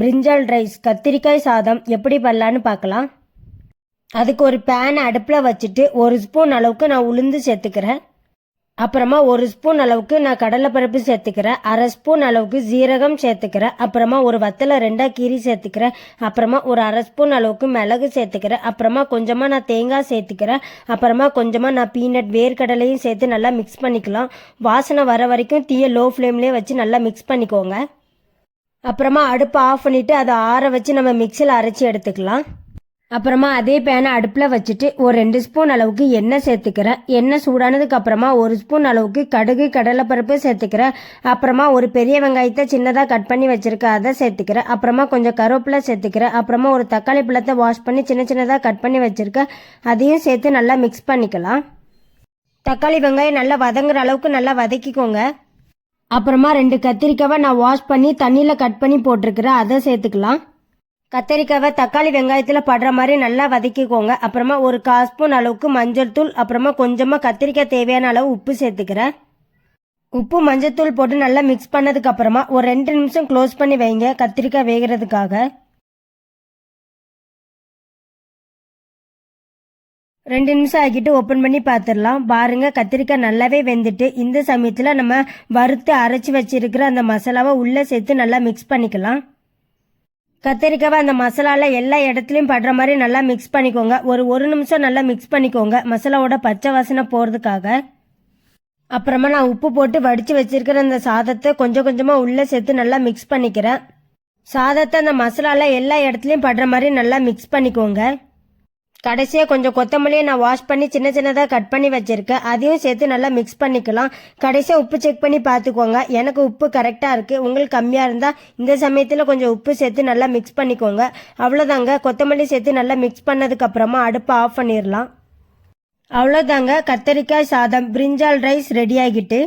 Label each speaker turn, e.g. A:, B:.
A: பிரிஞ்சால் rice கத்திரிக்காய் சாதம் எப்படி பண்ணலான்னு பார்க்கலாம். அதுக்கு ஒரு பேன் அடுப்பில் வச்சுட்டு ஒரு ஸ்பூன் அளவுக்கு நான் உளுந்து சேர்த்துக்கிறேன். அப்புறமா ஒரு ஸ்பூன் அளவுக்கு நான் கடலைப்பருப்பு சேர்த்துக்கிறேன். அரை ஸ்பூன் அளவுக்கு ஜீரகம் சேர்த்துக்கிறேன். அப்புறமா ஒரு வத்தலை ரெண்டாக கீரி சேர்த்துக்கிறேன். அப்புறமா ஒரு அரை ஸ்பூன் அளவுக்கு மிளகு சேர்த்துக்கிறேன். அப்புறமா கொஞ்சமாக நான் தேங்காய் சேர்த்துக்கிறேன். அப்புறமா கொஞ்சமாக நான் பீனட் வேர்க்கடலையும் சேர்த்து நல்லா மிக்ஸ் பண்ணிக்கலாம். வாசனை வர வரைக்கும் தீயை லோ ஃப்ளேம்லேயே வச்சு நல்லா மிக்ஸ் பண்ணிக்கோங்க. அப்புறமா அடுப்பை ஆஃப் பண்ணிவிட்டு அதை ஆற வச்சு நம்ம மிக்சியில் அரைச்சி எடுத்துக்கலாம். அப்புறமா அதே பேனை அடுப்பில் வச்சுட்டு ஒரு ரெண்டு ஸ்பூன் அளவுக்கு எண்ணெய் சேர்த்துக்கிறேன் எண்ணெய் சூடானதுக்கு அப்புறமா ஒரு ஸ்பூன் அளவுக்கு கடுகு கடலைப்பருப்பு சேர்த்துக்கிறேன் அப்புறமா ஒரு பெரிய வெங்காயத்தை சின்னதாக கட் பண்ணி வச்சிருக்கேன் அதை சேர்த்துக்கிறேன் அப்புறமா கொஞ்சம் கருவேப்பிலை சேர்த்துக்கிறேன் அப்புறமா ஒரு தக்காளி பழத்தை வாஷ் பண்ணி சின்ன சின்னதாக கட் பண்ணி வச்சிருக்கேன் அதையும் சேர்த்து நல்லா மிக்ஸ் பண்ணிக்கலாம். தக்காளி வெங்காயம் நல்லா வதங்குற அளவுக்கு நல்லா வதக்கிக்கோங்க. அப்புறமா ரெண்டு கத்திரிக்காவை நான் வாஷ் பண்ணி தண்ணியில் கட் பண்ணி போட்டிருக்கிறேன். அதை சேர்த்துக்கலாம். கத்திரிக்காவை தக்காளி வெங்காயத்தில் படுற மாதிரி நல்லா வதக்கிக்கோங்க. அப்புறமா ஒரு கால் ஸ்பூன் அளவுக்கு மஞ்சள் தூள் அப்புறமா கொஞ்சமாக கத்திரிக்காய் தேவையான அளவு உப்பு சேர்த்துக்கிறேன். உப்பு மஞ்சத்தூள் போட்டு நல்லா மிக்ஸ் பண்ணதுக்கு அப்புறமா ஒரு ரெண்டு நிமிஷம் க்ளோஸ் பண்ணி வைங்க கத்திரிக்காய் வேகிறதுக்காக. ரெண்டு நிமிஷம் ஆகிட்டு ஓப்பன் பண்ணி பார்த்துடலாம் பாருங்க கத்திரிக்காய் நல்லாவே வெந்துட்டு இந்த சமயத்தில் நம்ம வறுத்து அரைச்சி வச்சிருக்கிற அந்த மசாலாவை உள்ளே சேர்த்து நல்லா மிக்ஸ் பண்ணிக்கலாம். கத்திரிக்காவை அந்த மசாலாவில் எல்லா இடத்துலையும் படுற மாதிரி நல்லா மிக்ஸ் பண்ணிக்கோங்க. ஒரு ஒரு நிமிஷம் நல்லா மிக்ஸ் பண்ணிக்கோங்க. மசாலாவோட பச்சை வாசனை போகிறதுக்காக அப்புறமா நான் உப்பு போட்டு வடித்து வச்சிருக்கிற அந்த சாதத்தை கொஞ்சம் கொஞ்சமாக உள்ளே சேர்த்து நல்லா மிக்ஸ் பண்ணிக்கிறேன். சாதத்தை அந்த மசாலாவில் எல்லா இடத்துலையும் படுற மாதிரி நல்லா மிக்ஸ் பண்ணிக்கோங்க. கடைசியாக கொஞ்சம் கொத்தமல்லியை நான் வாஷ் பண்ணி சின்ன சின்னதாக கட் பண்ணி வச்சுருக்கேன். அதையும் சேர்த்து நல்லா மிக்ஸ் பண்ணிக்கலாம். கடைசியாக உப்பு செக் பண்ணி பார்த்துக்கோங்க. எனக்கு உப்பு கரெக்டாக இருக்குது உங்களுக்கு கம்மியாக இருந்தால் இந்த சமயத்தில் கொஞ்சம் உப்பு சேர்த்து நல்லா மிக்ஸ் பண்ணிக்கோங்க. அவ்வளோதாங்க கொத்தமல்லி சேர்த்து நல்லா மிக்ஸ் பண்ணதுக்கப்புறமா அடுப்பை ஆஃப் பண்ணிடலாம். அவ்வளோதாங்க கத்தரிக்காய் சாதம் பிரிஞ்சால் ரைஸ் ரெடி ஆகிட்டு